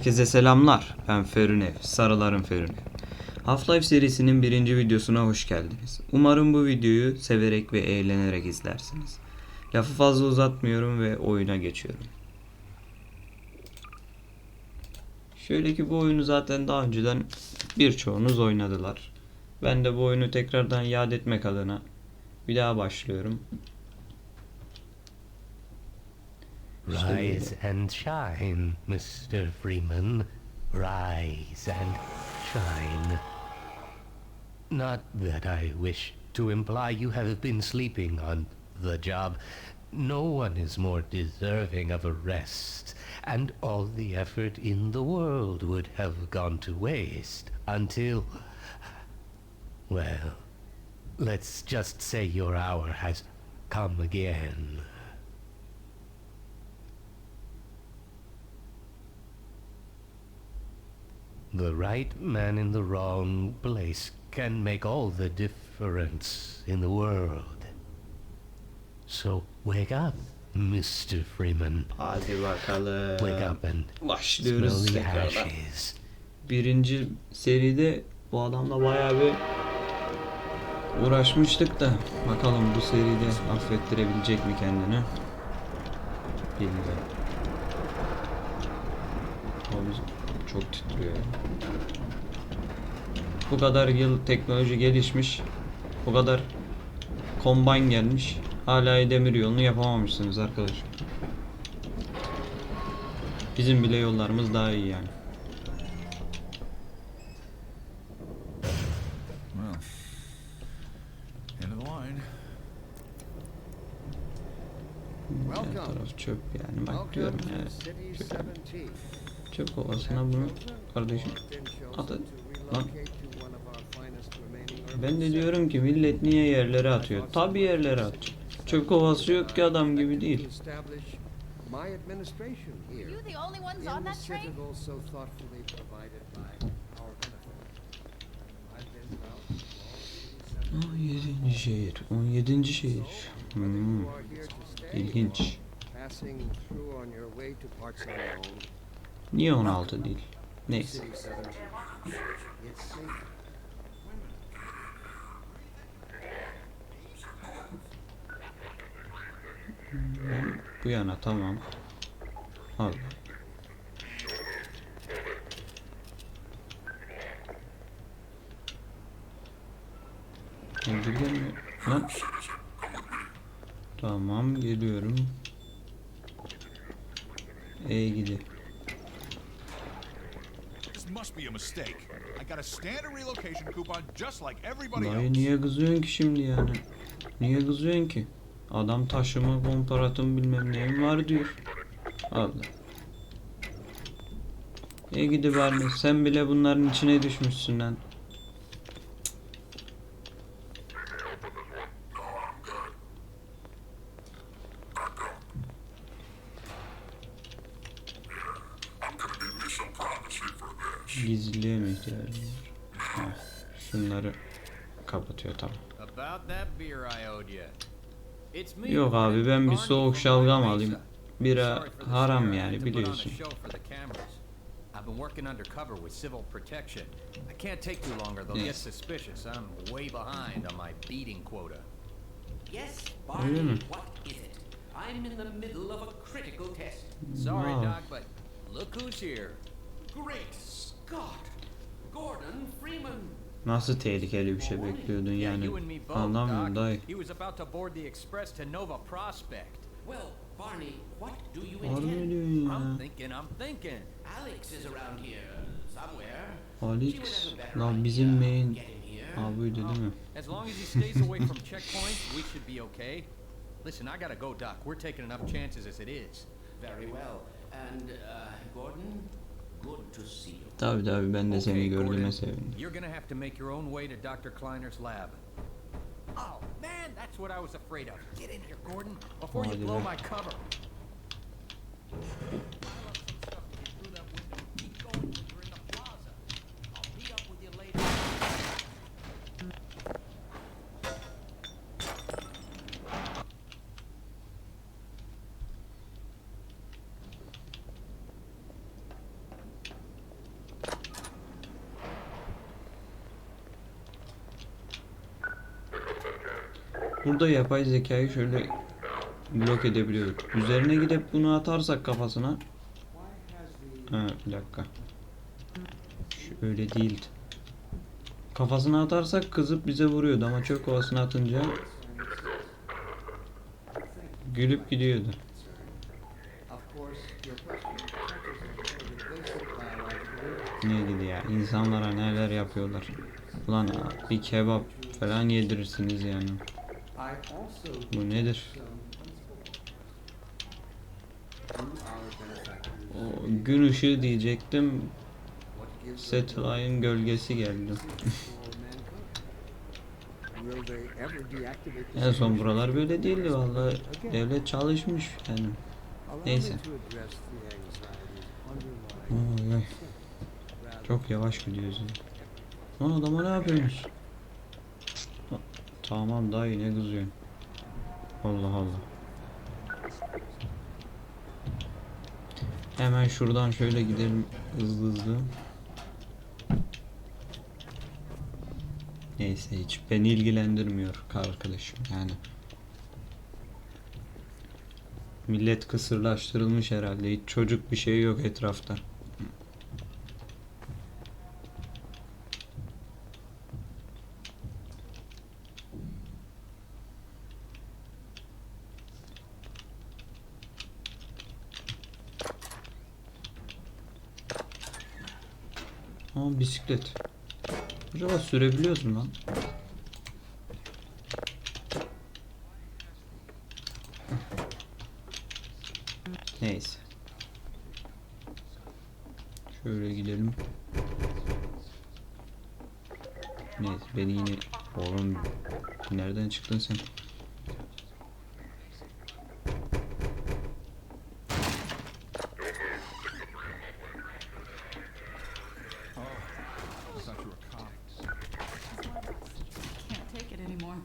Herkese selamlar. Ben Ferunev. Sarıların Ferunev. Half-Life serisinin birinci videosuna hoş geldiniz. Umarım bu videoyu severek ve eğlenerek izlersiniz. Lafı fazla uzatmıyorum ve oyuna geçiyorum. Şöyle ki bu oyunu zaten daha önceden birçoğunuz oynadılar. Ben de bu oyunu tekrardan yad etmek adına bir daha başlıyorum. Rise and shine, Mr. Freeman. Rise and shine. Not that I wish to imply you have been sleeping on the job. No one is more deserving of a rest, and all the effort in the world would have gone to waste until. Well, let's just say your hour has come again. The right man in the wrong place can make all the difference in the world. So wake up, Mr. Freeman. Hadi bakalım. Wake up and Başlıyoruz smell the ashes. birinci seride bu adamla bayağı bir uğraşmıştık da bakalım bu seride affettirebilecek mi kendini bilmiyorum. Abi çok titriyor. Bu kadar yıl teknoloji gelişmiş. Bu kadar kombine gelmiş. Hala demir yolunu yapamamışsınız arkadaşlar. Bizim bile yollarımız daha iyi yani. Well, end of the line. Her taraf çöp yani bak diyorum ya. to City Çöp, 17. çöp kovasına bunu kardeşim at at. Lan ben de diyorum ki millet niye yerlere atıyor? Tabi yerlere atacak. Çöp kovası yok ki adam gibi değil. My administration here. You the only ones in on that train? citadel so thoughtfully provided by our benefit. I've been proud to all these 17. şehir. 17. şehir. Hmm, ilginç. or passing through on your way to parts unknown. Niye 16 değil? Neyse. City 17. It's safe. Bu yana tamam. Al. Öldürgen mi? Lan. Tamam geliyorum. E gidi. Must be a mistake. I got a standard relocation coupon just like everybody Dayı else. niye kızıyorsun ki şimdi yani? Niye kızıyorsun ki? Adam taşıma komparatım bilmem neyim var diyor. Allah. İyi gidi vermiş. Sen bile bunların içine düşmüşsün lan. Gizliliğe mi ihtiyacım var? Ha, şunları kapatıyor tamam. Yok abi ben bir soğuk şalgam alayım. Bira haram yani biliyorsun. I've been working undercover with civil protection. I can't take too long or they'll get suspicious. I'm way behind on my beating quota. Yes? Barney, what is it? I'm in the middle of a critical test. Sorry, Wow. Doc, but look who's here. Great! Nasıl tehlikeli bir şey bekliyordun yani? Anlamıyorum dayı. He was about to board the express to Nova Prospect. Well, Barney, what do you intend? I'm thinking, I'm thinking. Alex is around here somewhere. Alex. Lan bizim main Getting here. ha buydu değil mi? As long as he stays away from checkpoints, we should be okay. Listen, I gotta go, Doc. We're taking enough chances as it is. Very well. And, uh, Gordon, good to see you. Tabi tabi ben de seni gördüğüme sevindim. You're gonna have to make your own way to Dr. Kleiner's lab. Oh, man, that's what I was afraid of. Get in here, Gordon, before you blow my cover. Burada yapay zekayı şöyle blok edebiliyorduk. Üzerine gidip bunu atarsak kafasına. Ha, bir dakika. Öyle değildi. Kafasına atarsak kızıp bize vuruyordu ama çöp kovasına atınca gülüp gidiyordu. Of course, your question touches on one of the basic biological Ne gidi ya insanlara neler yapıyorlar. Ulan bir kebap falan yedirirsiniz yani. Bu nedir? O gün ışığı diyecektim. Satellite'ın gölgesi geldi. En son buralar böyle değildi vallahi. Devlet çalışmış yani. Neyse. Oy, Çok yavaş gidiyoruz. Lan adama ne yapıyorsunuz? Tamam daha yine kızıyorsun. Allah Allah. Hemen şuradan şöyle gidelim hızlı hızlı. Neyse hiç beni ilgilendirmiyor arkadaşım yani. Millet kısırlaştırılmış herhalde. Hiç çocuk bir şey yok etrafta. Aa bisiklet. Acaba sürebiliyoruz mu lan? Neyse. Şöyle gidelim. Neyse beni yine... Oğlum nereden çıktın sen? I thought you were comics. Can't take it anymore.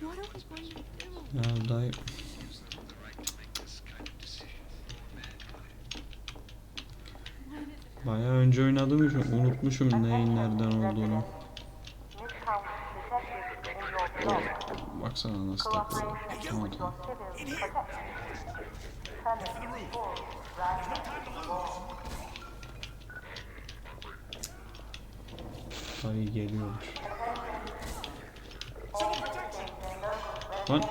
What are we going to do? Ya dayı. Bayağı önce oynadım için unutmuşum neyin nereden olduğunu. Baksana nasıl takılıyor. Tamam. Dayı geliyormuş. Lan.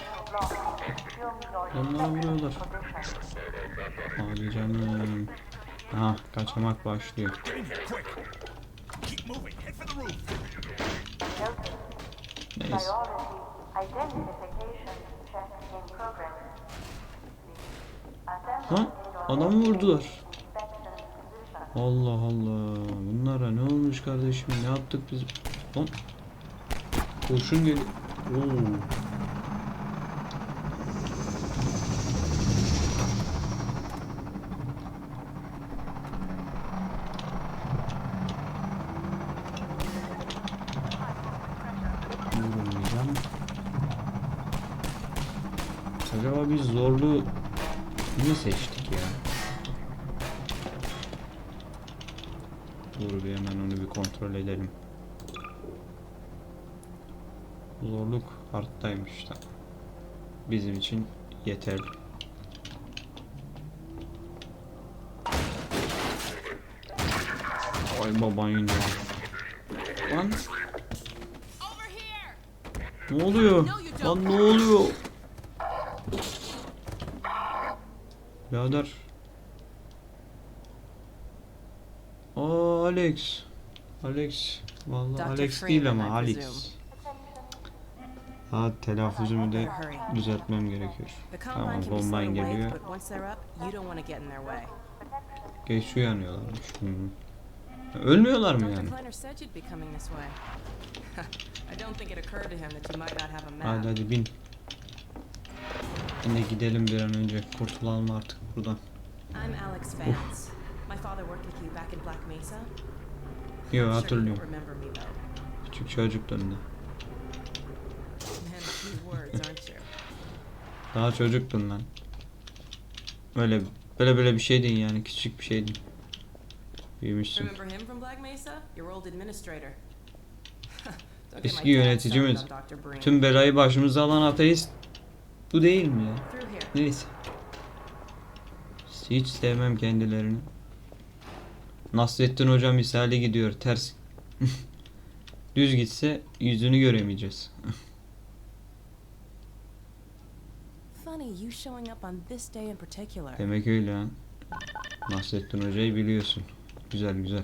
Onlara vuruyorlar. Hadi Aha kaçamak başlıyor. Neyse. Lan adamı vurdular. Allah Allah. Bunlara ne olmuş kardeşim? Ne yaptık biz? Lan. Kurşun geliyor. Oo. Zorlu ne seçtik ya? Dur bir hemen onu bir kontrol edelim. Zorluk hardtaymış da. Bizim için yeterli. Ay baban yine. Lan ne oluyor? Lan ne oluyor? Birader. Aa Alex. Alex. Vallahi Dr. Alex değil ama Alex. Ha telaffuzumu da düzeltmem gerekiyor. Tamam wake, geliyor. Geç uyanıyorlarmış. Hı. Ölmüyorlar mı yani? Hadi hadi bin. Yine gidelim bir an önce. Kurtulalım artık buradan. Mesa. Yo hatırlıyorum. Küçük çocukluğunda. Daha çocuktun lan. Öyle böyle böyle bir şeydin yani küçük bir şeydin. Büyümüşsün. Eski yöneticimiz. Tüm belayı başımıza alan ateist bu değil mi ya? Neyse. Hiç sevmem kendilerini. Nasrettin Hoca misali gidiyor ters. Düz gitse yüzünü göremeyeceğiz. Demek öyle ha. Nasrettin Hoca'yı biliyorsun. Güzel güzel.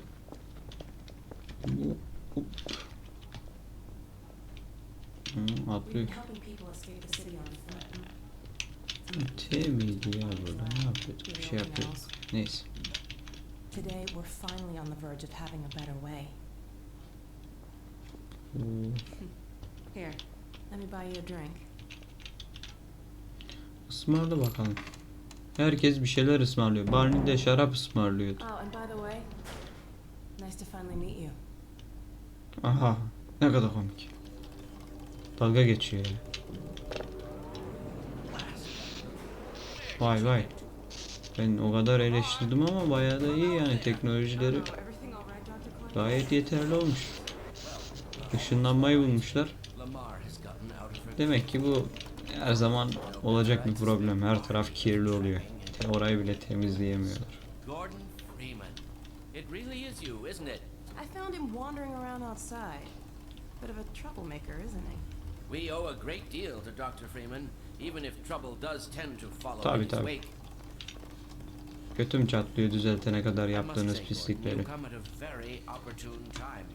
Hı, atlıyor. T miydi ya burada? Ne yapıyorduk? Bir şey yapıyorduk. Neyse. Today we're finally on the verge of having a better way. Here, let me buy you a drink. Ismarla bakalım. Herkes bir şeyler ısmarlıyor. Barney de şarap ısmarlıyordu. Oh, and by the way, nice to finally meet you. Aha. Ne kadar komik. Dalga geçiyor ya. Vay vay. Ben o kadar eleştirdim ama bayağı da iyi yani teknolojileri gayet yeterli olmuş. Işınlanmayı bulmuşlar. Demek ki bu her zaman olacak bir problem. Her taraf kirli oluyor. Orayı bile temizleyemiyorlar. Gordon Freeman. It really is you, isn't it? I found him wandering around outside. Bit of a troublemaker, isn't he? We owe a great deal to Dr. Freeman, even if trouble does tend to follow Tabii, in his tabii. wake. Götüm çatlıyor düzeltene kadar I must yaptığınız say, Gordon, pislikleri. come at a very opportune time.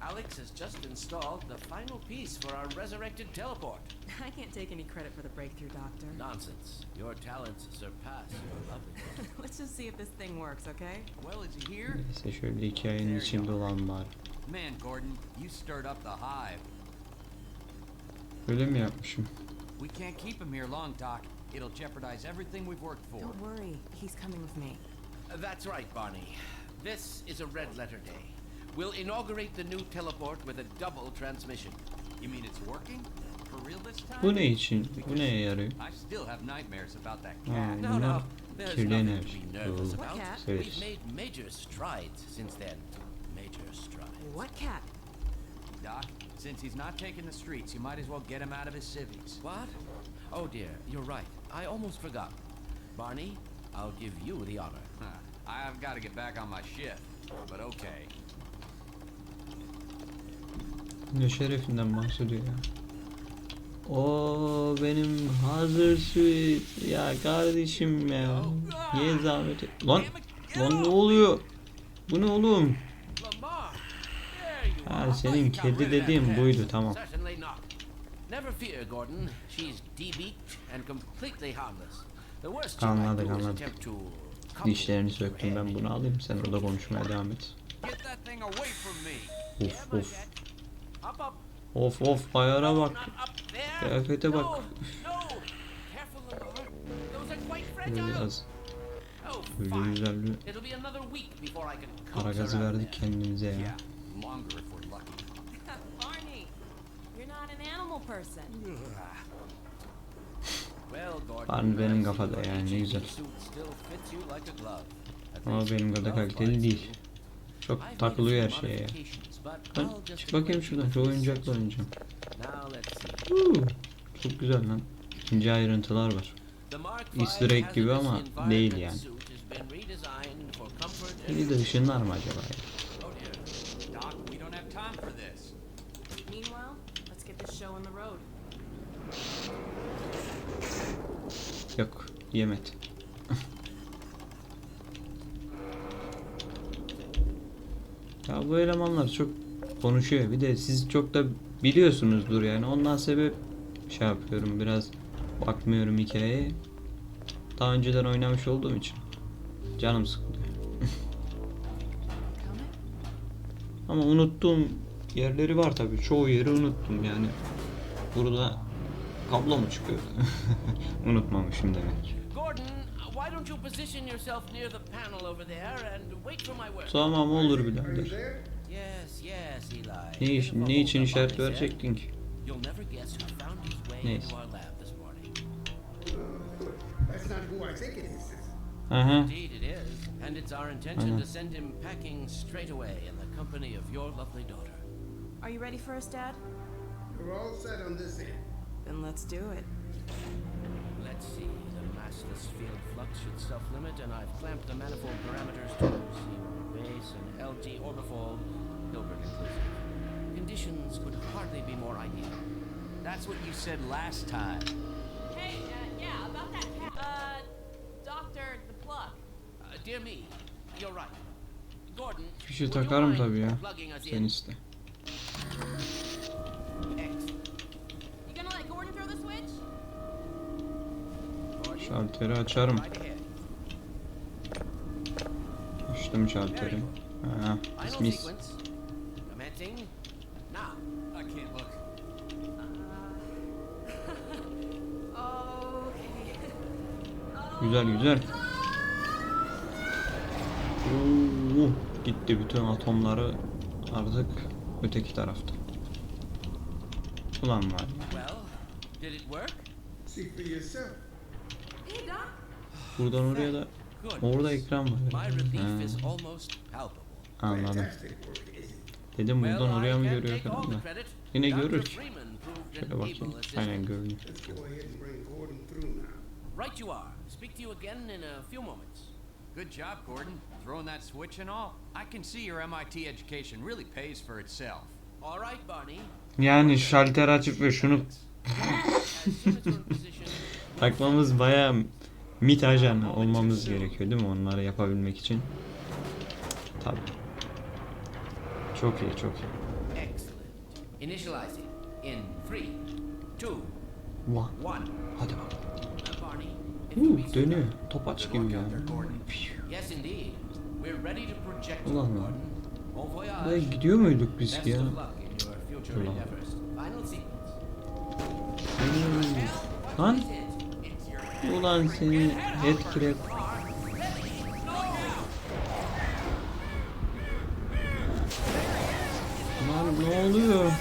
Alex has just installed the final piece for our resurrected teleport. I can't take any credit for the breakthrough, Doctor. Nonsense. Your talents surpass your lovely. Let's just see if this thing works, okay? Well, is he here? Neyse şöyle hikayenin içinde olan bari. Man, Gordon, you stirred up the hive. Öyle mi yapmışım? We can't keep him here long, Doc. It'll jeopardize everything we've worked for. Don't worry, he's coming with me. Uh, That's right, Barney. This is a red letter day. We'll inaugurate the new teleport with a double transmission. You mean it's working? For real this time? Bu ne için? Bu neye yarıyor? I still have nightmares about that Ha, cat. No, bunlar no. There's nothing to be nervous about. We've made major strides since then. Major strides. What cat? Doc, since he's not taking the streets, you might as well get him out of his civvies. What? Oh dear, you're right. I almost forgot. Barney, I'll give you the honor. Huh. I've got to get back on my shift, but okay. Ne şerefinden bahsediyor ya. O benim hazır suit. Ya kardeşim ya. Ye zahmet. et- Lan. Lan ne oluyor? Bu ne oğlum? Ha senin kedi dediğin buydu tamam. Anladık, anladık. Dişlerini söktüm ben bunu alayım sen orada konuşmaya devam et. Of of. Of of ayara bak. Kıyafete bak. Biraz fine. güzel bir para gazı verdik kendimize ya. Fits you like a glove. At Ama benim kadar kaliteli değil. Çok takılıyor her şeye ya. just çık bakayım şuradan. Şu oyuncakla oynayacağım. Huu, Çok güzel lan. İnce ayrıntılar var. Easter egg gibi ama değil yani. Biri de ışınlar mı acaba ya? Yok yemedi. ya bu elemanlar çok konuşuyor. Bir de siz çok da biliyorsunuzdur yani. Ondan sebep şey yapıyorum biraz bakmıyorum hikayeye. Daha önceden oynamış olduğum için. Canım sıkılıyor. Ama unuttuğum yerleri var tabii. Çoğu yeri unuttum yani. Burada kablo mu çıkıyor? Unutmamışım demek. Tamam olur birader. Ne, iş, ne için işaret eh? verecektin ki? Neyse. Aha. Indeed it is, and it's our intention Aynen. to send him packing straight away in the company of your lovely daughter. Are you ready for us, Dad? We're all set on this end. Then let's do it. Let's see. The massless field flux should self-limit, and I've clamped the manifold parameters to zero base and LG orbifold, Hilbert inclusive. Conditions could hardly be more ideal. That's what you said last time. Hey, uh, yeah, about that cat. Uh, Doctor the plug. Uh, dear me, you're right. Gordon, Fişi would you takarım mind tabii ya. plugging us Sen in? iste. Şalteri açarım. Açtım şalteri. Ha, mis. Güzel güzel. Oo, gitti bütün atomları artık öteki tarafta. Ulan var. Well, did it work? See for yourself. Buradan oraya da orada ekran var. Ha, anladım. Dedim buradan oraya mı görüyor the da. Yine görür. Proved Şöyle bakayım. Aynen görünüyor. Right you are. Speak to you again in a few moments. Good job, Gordon. Throwing that switch and all. I can see your MIT education really pays for itself. All right, Barney. Yani şalter açıp ve şunu takmamız bayağı mit ajanı olmamız gerekiyor değil mi onları yapabilmek için? Tabii. Çok iyi çok iyi. excellent. Initializing in three, two, Vah. one. Hadi bak. Uh, Barney, if you be Uh, so dönüyor. Topaç Good gibi ya. out there, Gordon. Yes, indeed. We're ready to project you, Ulan lan. Buraya gidiyor muyduk biz ya? Ulan. Lan ulan seni etkile. Lan ne oluyor?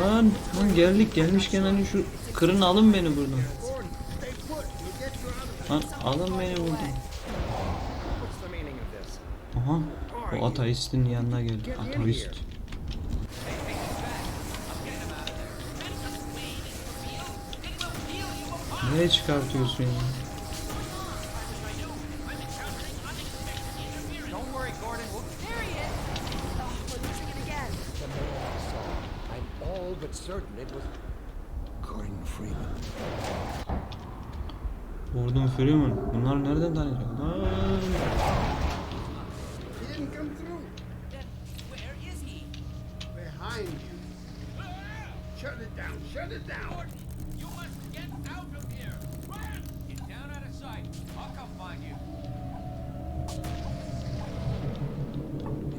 Lan, lan geldik gelmişken hani şu kırın alın beni buradan. Lan alın beni buradan. Aha o ateistin yanına geldi. Ateist. Come through. Then where is he? Behind you. Shut it down. Shut it down.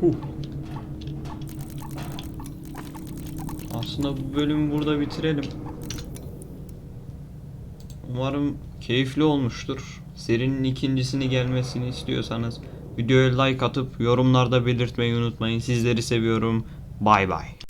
Huh. Aslında bu bölümü burada bitirelim. Umarım keyifli olmuştur. Serinin ikincisini gelmesini istiyorsanız videoya like atıp yorumlarda belirtmeyi unutmayın. Sizleri seviyorum. Bay bay.